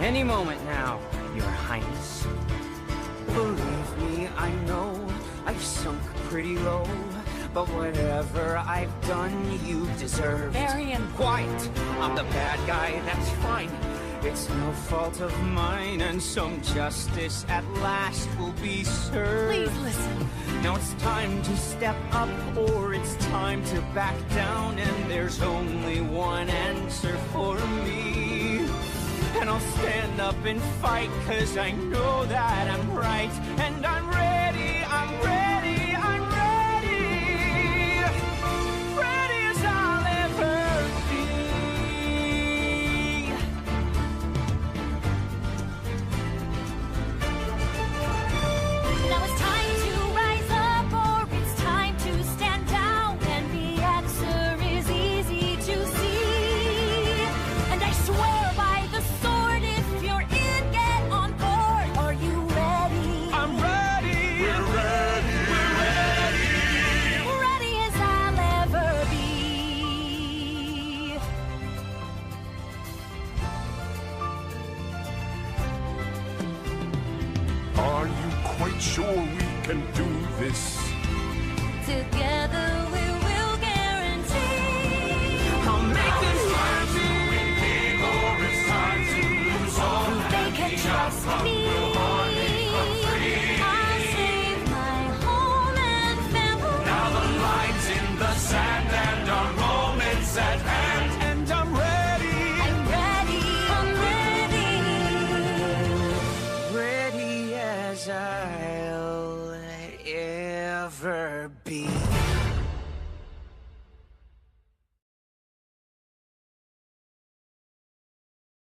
Any moment now, Your Highness. Believe me, I know I've sunk pretty low. But whatever I've done, you deserve. Varian. Quiet! I'm the bad guy, that's fine. It's no fault of mine, and some justice at last will be served. Please listen. Now it's time to step up, or it's time to back down, and there's only one answer for me. And I'll stand up and fight, cause I know that I'm right, and I'm ready, sure we can do this? Together we will guarantee. I'll make it happen. They can trust me. I'll save my home and family. Now the line's in the sand and our moment's at hand. And I'm ready. I'm ready. I'm ready. ready as I'll ever be.